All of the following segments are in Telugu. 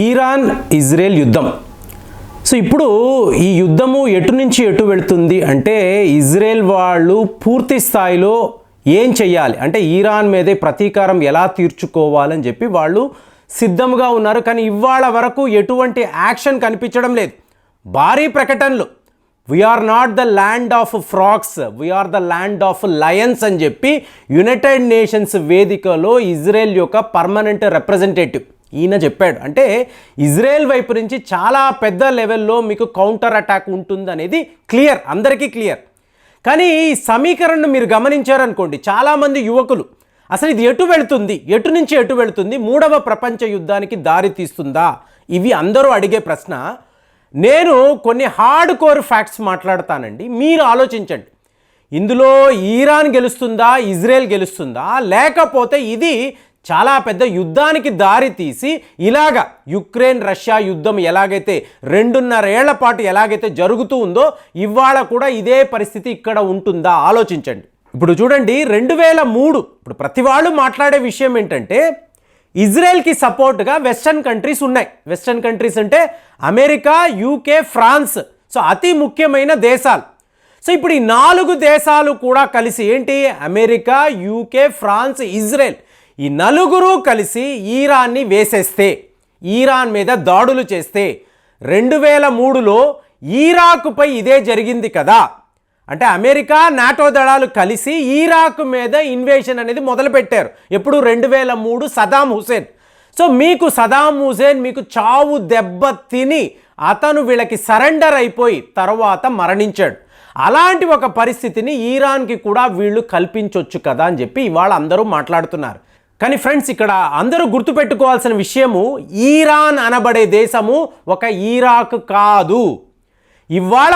ఈరాన్ ఇజ్రాయెల్ యుద్ధం. సో ఇప్పుడు ఈ యుద్ధము ఎటు నుంచి ఎటు వెళ్తుంది అంటే ఇజ్రాయెల్ వాళ్ళు పూర్తి స్థాయిలో ఏం చెయ్యాలి? అంటే ఈరాన్ మీదే ప్రతీకారం ఎలా తీర్చుకోవాలని చెప్పి వాళ్ళు సిద్ధంగా ఉన్నారు. కానీ ఇవాళ వరకు ఎటువంటి యాక్షన్ కనిపించడం లేదు. భారీ ప్రకటనలు. We are not the land of frogs we are the land of lions అని చెప్పి యునైటెడ్ నేషన్స్ వేదికలో ఇజ్రాయెల్ యొక్క పర్మనెంట్ రిప్రజెంటేటివ్ ఈయన చెప్పాడు. అంటే ఇజ్రాయెల్ వైపు నుంచి చాలా పెద్ద లెవెల్లో మీకు కౌంటర్ అటాక్ ఉంటుంది అనేది క్లియర్ అందరికీ క్లియర్ కానీ ఈ సమీకరణను మీరు గమనించారనుకోండి చాలామంది యువకులు అసలు ఇది ఎటు వెళుతుంది? ఎటు నుంచి ఎటు వెళుతుంది? మూడవ ప్రపంచ యుద్ధానికి దారి తీస్తుందా? ఇవి అందరూ అడిగే ప్రశ్న. నేను కొన్ని హార్డ్ కోర్ ఫ్యాక్ట్స్ మాట్లాడతానండి మీరు ఆలోచించండి. ఇందులో ఈరాన్ గెలుస్తుందా? ఇజ్రాయెల్ గెలుస్తుందా? లేకపోతే ఇది చాలా పెద్ద యుద్ధానికి దారి తీసి ఇలాగ యుక్రెయిన్ రష్యా యుద్ధం ఎలాగైతే రెండున్నరేళ్ళ పాటు ఎలాగైతే జరుగుతూ ఉందో ఇవాళ కూడా ఇదే పరిస్థితి ఇక్కడ ఉంటుందా? ఆలోచించండి. ఇప్పుడు చూడండి రెండు వేల మూడు ఇప్పుడు ప్రతి వాళ్ళు మాట్లాడే విషయం ఏంటంటే ఇజ్రాయెల్కి సపోర్ట్గా వెస్టర్న్ కంట్రీస్ ఉన్నాయి. వెస్టర్న్ కంట్రీస్ అంటే అమెరికా యూకే ఫ్రాన్స్. సో అతి ముఖ్యమైన దేశాలు. సో ఇప్పుడు ఈ నాలుగు దేశాలు కూడా కలిసి ఏంటి? America UK France Israel. ఈ నలుగురు కలిసి ఈరాన్ని వేసేస్తే ఈరాన్ మీద దాడులు చేస్తే రెండు వేల మూడులో ఈరాకుపై ఇదే జరిగింది కదా. అంటే అమెరికా నాటో దళాలు కలిసి ఈరాక్ మీద ఇన్వేషన్ అనేది మొదలుపెట్టారు. ఎప్పుడు రెండు వేల మూడు సదాం హుసేన్ సో మీకు సదాం హుసేన్ మీకు చావు దెబ్బ తిని అతను వీళ్ళకి సరెండర్ అయిపోయి తర్వాత మరణించాడు. అలాంటి ఒక పరిస్థితిని ఈరాన్కి కూడా వీళ్ళు కల్పించవచ్చు కదా అని చెప్పి ఇవాళ అందరూ మాట్లాడుతున్నారు. కానీ ఫ్రెండ్స్ ఇక్కడ అందరూ గుర్తుపెట్టుకోవాల్సిన విషయము ఈరాన్ అనబడే దేశము ఒక ఈరాక్ కాదు. ఇవాళ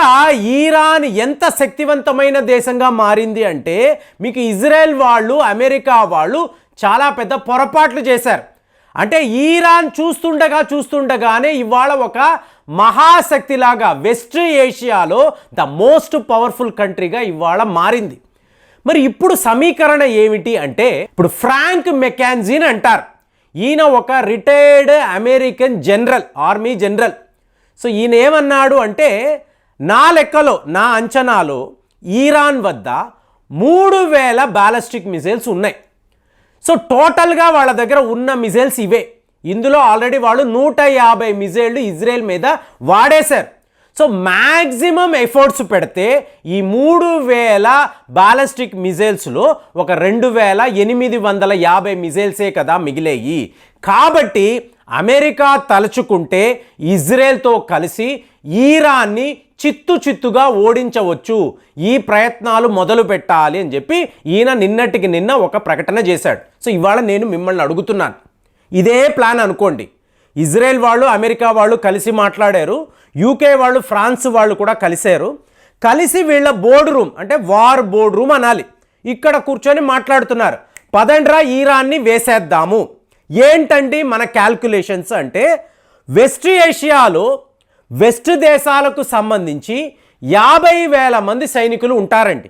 ఈరాన్ ఎంత శక్తివంతమైన దేశంగా మారింది అంటే మీకు ఇజ్రాయెల్ వాళ్ళు అమెరికా వాళ్ళు చాలా పెద్ద పొరపాట్లు చేశారు. అంటే ఈరాన్ చూస్తుండగా చూస్తుండగానే ఇవాళ ఒక మహాశక్తిలాగా వెస్ట్ ఏషియాలో ద మోస్ట్ పవర్ఫుల్ కంట్రీగా ఇవాళ మారింది. మరి ఇప్పుడు సమీకరణ ఏమిటి అంటే ఇప్పుడు ఫ్రాంక్ మెకాన్జీన్ అంటారు. ఈయన ఒక retired American general army general. So ఈయన ఏమన్నాడు అంటే నా లెక్కలో నా అంచనాలో ఈరాన్ వద్ద మూడు వేల బ్యాలిస్టిక్ మిసైల్స్ ఉన్నాయి. సో టోటల్గా వాళ్ళ దగ్గర ఉన్న మిజైల్స్ ఇవే. ఇందులో ఆల్రెడీ వాళ్ళు నూట యాభై మిజైళ్ళు ఇజ్రాయెల్ మీద వాడేశారు. సో మ్యాక్సిమం ఎఫర్ట్స్ పెడితే ఈ మూడు వేల బాలిస్టిక్ మిజైల్స్లో ఒక రెండు వేల ఎనిమిది వందల యాభై మిజైల్సే కదా మిగిలేయి. కాబట్టి అమెరికా తలుచుకుంటే ఇజ్రాయెల్తో కలిసి ఈరాన్ని చిత్తు చిత్తుగా ఓడించవచ్చు. ఈ ప్రయత్నాలు మొదలు పెట్టాలి అని చెప్పి ఈయన నిన్నటికి నిన్న ఒక ప్రకటన చేశాడు. సో ఇవాళ నేను మిమ్మల్ని అడుగుతున్నాను. ఇదే ప్లాన్ అనుకోండి. ఇజ్రాయెల్ వాళ్ళు అమెరికా వాళ్ళు కలిసి మాట్లాడారు. యూకే వాళ్ళు ఫ్రాన్స్ వాళ్ళు కూడా కలిశారు. కలిసి వీళ్ళ బోర్డు రూమ్ అంటే వార్ బోర్డు రూమ్ అనాలి. ఇక్కడ కూర్చొని మాట్లాడుతున్నారు. పదండ్రా ఈరాన్ని వేసేద్దాము. ఏంటండి మన క్యాల్కులేషన్స్ అంటే వెస్ట్ ఏషియాలో వెస్ట్ దేశాలకు సంబంధించి యాభై వేల మంది సైనికులు ఉంటారండి.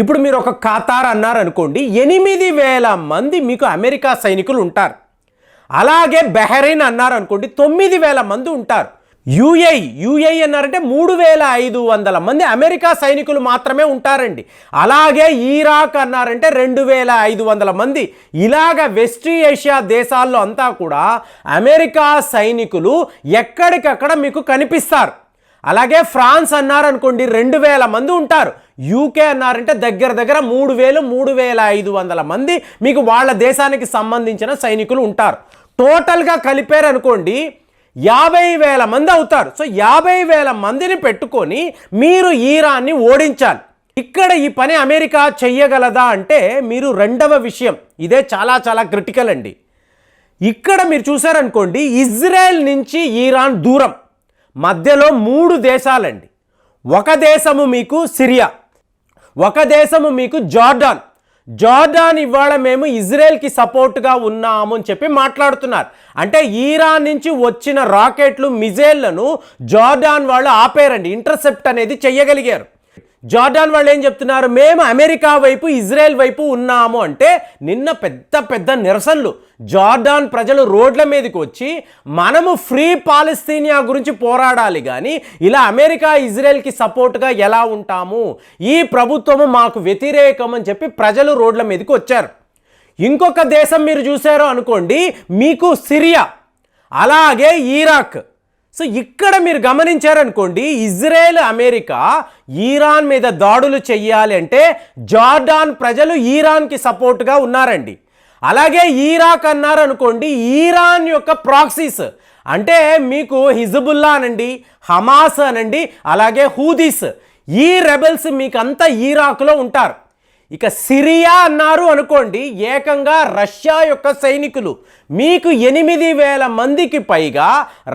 ఇప్పుడు మీరు ఒక ఖాతార్ అన్నారనుకోండి ఎనిమిది వేల మంది మీకు అమెరికా సైనికులు ఉంటారు. అలాగే బెహరైన్ అన్నారనుకోండి తొమ్మిది వేల మంది ఉంటారు. యుఐ యుఐ అన్నారంటే మూడు వేల ఐదు వందల మంది అమెరికా సైనికులు మాత్రమే ఉంటారండి. అలాగే ఈరాక్ అన్నారంటే రెండు వేల ఐదు వందల మంది. ఇలాగ వెస్ట్ ఏషియా దేశాల్లో అంతా కూడా అమెరికా సైనికులు ఎక్కడికక్కడ మీకు కనిపిస్తారు. అలాగే ఫ్రాన్స్ అన్నారనుకోండి రెండు వేల మంది ఉంటారు. యూకే అన్నారంటే దగ్గర దగ్గర మూడు వేలు మూడు వేల ఐదు వందల మంది మీకు వాళ్ళ దేశానికి సంబంధించిన సైనికులు ఉంటారు. టోటల్గా కలిపారనుకోండి యాభై వేల మంది అవుతారు. సో యాభై వేల మందిని పెట్టుకొని మీరు ఈరాన్ని ఓడించాలి. ఇక్కడ ఈ పని అమెరికా చెయ్యగలదా అంటే మీరు రెండవ విషయం. ఇదే చాలా చాలా క్రిటికల్ అండి. ఇక్కడ మీరు చూసారనుకోండి ఇజ్రాయెల్ నుంచి ఈరాన్ దూరం. మధ్యలో మూడు దేశాలండి. ఒక దేశము మీకు సిరియా ఒక దేశము మీకు జార్డాన్. జార్డాన్ ఇవాళ మేము ఇజ్రాయెల్కి సపోర్ట్గా ఉన్నాము అని చెప్పి మాట్లాడుతున్నారు. అంటే ఈరాన్ నుంచి వచ్చిన రాకెట్లు మిజైళ్ళను జార్డాన్ వాళ్ళు ఆపేరండి ఇంటర్సెప్ట్ అనేది చెయ్యగలిగారు. జార్డాన్ వాళ్ళు ఏం చెప్తున్నారు? మేము అమెరికా వైపు ఇజ్రాయెల్ వైపు ఉన్నాము అంటే నిన్న పెద్ద పెద్ద నిరసనలు. జార్డాన్ ప్రజలు రోడ్ల మీదకి వచ్చి మనము ఫ్రీ పాలస్తీనియా గురించి పోరాడాలి కానీ ఇలా అమెరికా ఇజ్రాయెల్కి సపోర్ట్గా ఎలా ఉంటాము? ఈ ప్రభుత్వము మాకు వ్యతిరేకం అని చెప్పి ప్రజలు రోడ్ల మీదకి వచ్చారు. ఇంకొక దేశం మీరు చూసారో అనుకోండి మీకు సిరియా అలాగే ఈరాక్. సో ఇక్కడ మీరు గమనించారనుకోండి ఇజ్రాయెల్ అమెరికా ఈరాన్ మీద దాడులు చెయ్యాలి అంటే జార్డాన్ ప్రజలు ఈరాన్కి సపోర్ట్గా ఉన్నారండి. అలాగే ఈరాక్ అన్నారనుకోండి ఈరాన్ యొక్క ప్రాక్సీస్ అంటే మీకు హిజబుల్లా అనండి హమాస్ అనండి అలాగే హూదీస్ ఈ రెబెల్స్ మీకు అంతా ఈరాక్లో ఉంటారు. ఇక సిరియా అన్నారు అనుకోండి ఏకంగా రష్యా యొక్క సైనికులు. మీకు ఎనిమిది వేల మందికి పైగా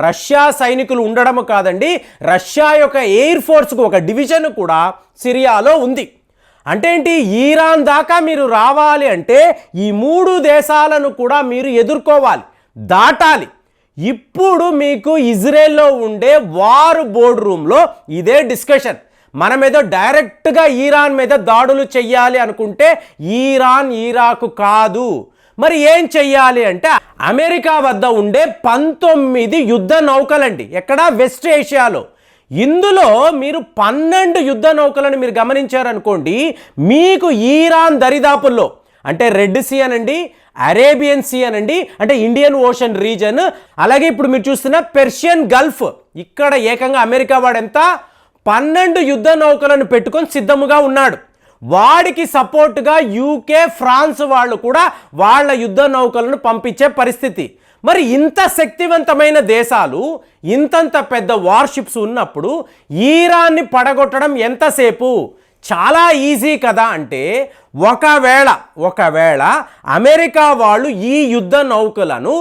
రష్యా సైనికులు ఉండడం కాదండి రష్యా యొక్క ఎయిర్ ఫోర్స్కు ఒక డివిజన్ కూడా సిరియాలో ఉంది. అంటే ఏంటి? ఈరాన్ దాకా మీరు రావాలి అంటే ఈ మూడు దేశాలను కూడా మీరు ఎదుర్కోవాలి దాటాలి. ఇప్పుడు మీకు ఇజ్రాయెల్లో ఉండే వారు బోర్డు రూమ్లో ఇదే డిస్కషన్. మనం ఏదో డైరెక్ట్గా ఈరాన్ మీద దాడులు చెయ్యాలి అనుకుంటే ఈరాన్ ఈరాకు కాదు. మరి ఏం చెయ్యాలి అంటే అమెరికా వద్ద ఉండే పంతొమ్మిది యుద్ధ నౌకలండి. ఎక్కడ? వెస్ట్ ఏషియాలో. ఇందులో మీరు పన్నెండు యుద్ధ నౌకలను మీరు గమనించారనుకోండి మీకు ఈరాన్ దరిదాపుల్లో అంటే రెడ్ సీ అనండి అరేబియన్ సీ అనండి అంటే ఇండియన్ ఓషన్ రీజన్ అలాగే ఇప్పుడు మీరు చూస్తున్న పెర్షియన్ గల్ఫ్. ఇక్కడ ఏకంగా అమెరికా వాడెంత? పన్నెండు యుద్ధ నౌకలను పెట్టుకొని సిద్ధముగా ఉన్నాడు. వాడికి సపోర్ట్గా యూకే ఫ్రాన్స్ వాళ్ళు కూడా వాళ్ళ యుద్ధ నౌకలను పంపించే పరిస్థితి. మరి ఇంత శక్తివంతమైన దేశాలు ఇంతంత పెద్ద వార్షిప్స్ ఉన్నప్పుడు ఈరాన్ని పడగొట్టడం ఎంతసేపు? చాలా ఈజీ కదా అంటే ఒకవేళ ఒకవేళ అమెరికా వాళ్ళు ఈ యుద్ధ నౌకలను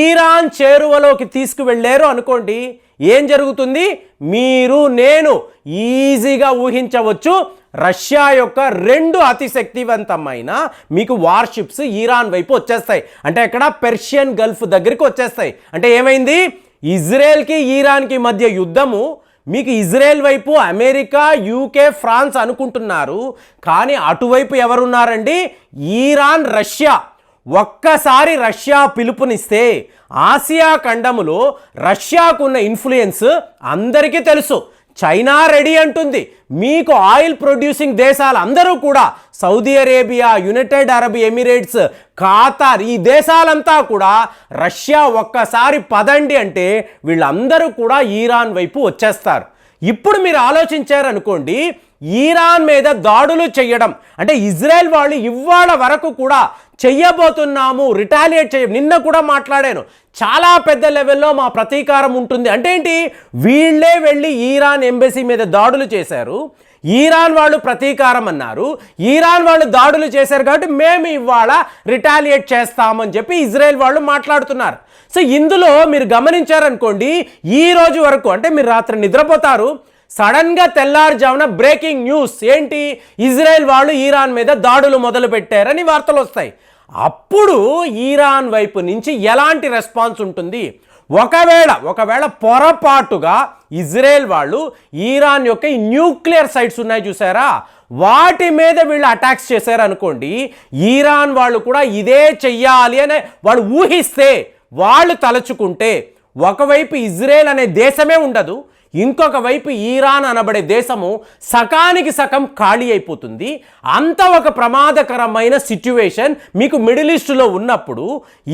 ఈరాన్ చేరువలోకి తీసుకువెళ్ళారు అనుకోండి. ఏం జరుగుతుంది? మీరు నేను ఈజీగా ఊహించవచ్చు రష్యా యొక్క రెండు అతి శక్తివంతమైన మీకు వార్షిప్స్ ఈరాన్ వైపు వచ్చేస్తాయి. అంటే ఇక్కడ పెర్షియన్ గల్ఫ్ దగ్గరికి వచ్చేస్తాయి. అంటే ఏమైంది? ఇజ్రాయెల్కి ఈరాన్కి మధ్య యుద్ధము మీకు ఇజ్రాయెల్ వైపు అమెరికా యూకే ఫ్రాన్స్ అనుకుంటున్నారు. కానీ అటువైపు ఎవరున్నారండి? Iran Russia. ఒక్కసారి రష్యా పిలుపునిస్తే ఆసియా ఖండములో రష్యాకున్న ఇన్ఫ్లుయెన్స్ అందరికీ తెలుసు. చైనా రెడీ అంటుంది. మీకు ఆయిల్ ప్రొడ్యూసింగ్ దేశాలు అందరూ కూడా Saudi Arabia United Arab Emirates Qatar ఈ దేశాలంతా కూడా రష్యా ఒక్కసారి పదండి అంటే వీళ్ళందరూ కూడా ఈరాన్ వైపు వచ్చేస్తారు. ఇప్పుడు మీరు ఆలోచించారనుకోండి ఈరాన్ మీద దాడులు చేయడం అంటే ఇజ్రాయెల్ వాళ్ళు ఇవాళ వరకు కూడా చెయ్యబోతున్నాము రిటాలియేట్ చేయ నిన్న కూడా మాట్లాడాను. చాలా పెద్ద లెవెల్లో మా ప్రతీకారం ఉంటుంది. అంటే ఏంటి? వీళ్ళే వెళ్ళి ఈరాన్ ఎంబసీ మీద దాడులు చేశారు. ఈరాన్ వాళ్ళు ప్రతీకారం అన్నారు. ఈరాన్ వాళ్ళు దాడులు చేశారు కాబట్టి మేము ఇవాళ రిటాలియేట్ చేస్తామని చెప్పి ఇజ్రాయెల్ వాళ్ళు మాట్లాడుతున్నారు. సో ఇందులో మీరు గమనించారనుకోండి ఈ రోజు వరకు అంటే మీరు రాత్రి నిద్రపోతారు సడన్గా తెల్లారుజామున బ్రేకింగ్ న్యూస్ ఏంటి? ఇజ్రాయెల్ వాళ్ళు ఈరాన్ మీద దాడులు మొదలు పెట్టారని వార్తలు వస్తాయి. అప్పుడు ఈరాన్ వైపు నుంచి ఎలాంటి రెస్పాన్స్ ఉంటుంది? ఒకవేళ ఒకవేళ పొరపాటుగా ఇజ్రాయెల్ వాళ్ళు ఈరాన్ యొక్క ఈ న్యూక్లియర్ సైట్స్ ఉన్నాయి చూసారా? వాటి మీద వీళ్ళు అటాక్స్ చేశారు అనుకోండి ఈరాన్ వాళ్ళు కూడా ఇదే చెయ్యాలి అనే వాళ్ళు ఊహిస్తే వాళ్ళు తలచుకుంటే ఒకవైపు ఇజ్రాయెల్ అనే దేశమే ఉండదు ఇంకొక వైపు ఈరాన్ అనబడే దేశము సకానికి సగం ఖాళీ అయిపోతుంది. అంత ఒక ప్రమాదకరమైన సిచ్యువేషన్ మీకు మిడిల్ ఈస్ట్లో ఉన్నప్పుడు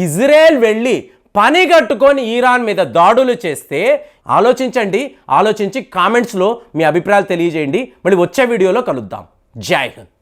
ఇజ్రాయెల్ వెళ్ళి పని కట్టుకొని ఈరాన్ మీద దాడులు చేస్తే ఆలోచించండి ఆలోచించి కామెంట్స్లో మీ అభిప్రాయాలు తెలియజేయండి. మళ్ళీ వచ్చే వీడియోలో కలుద్దాం. జై హింద్.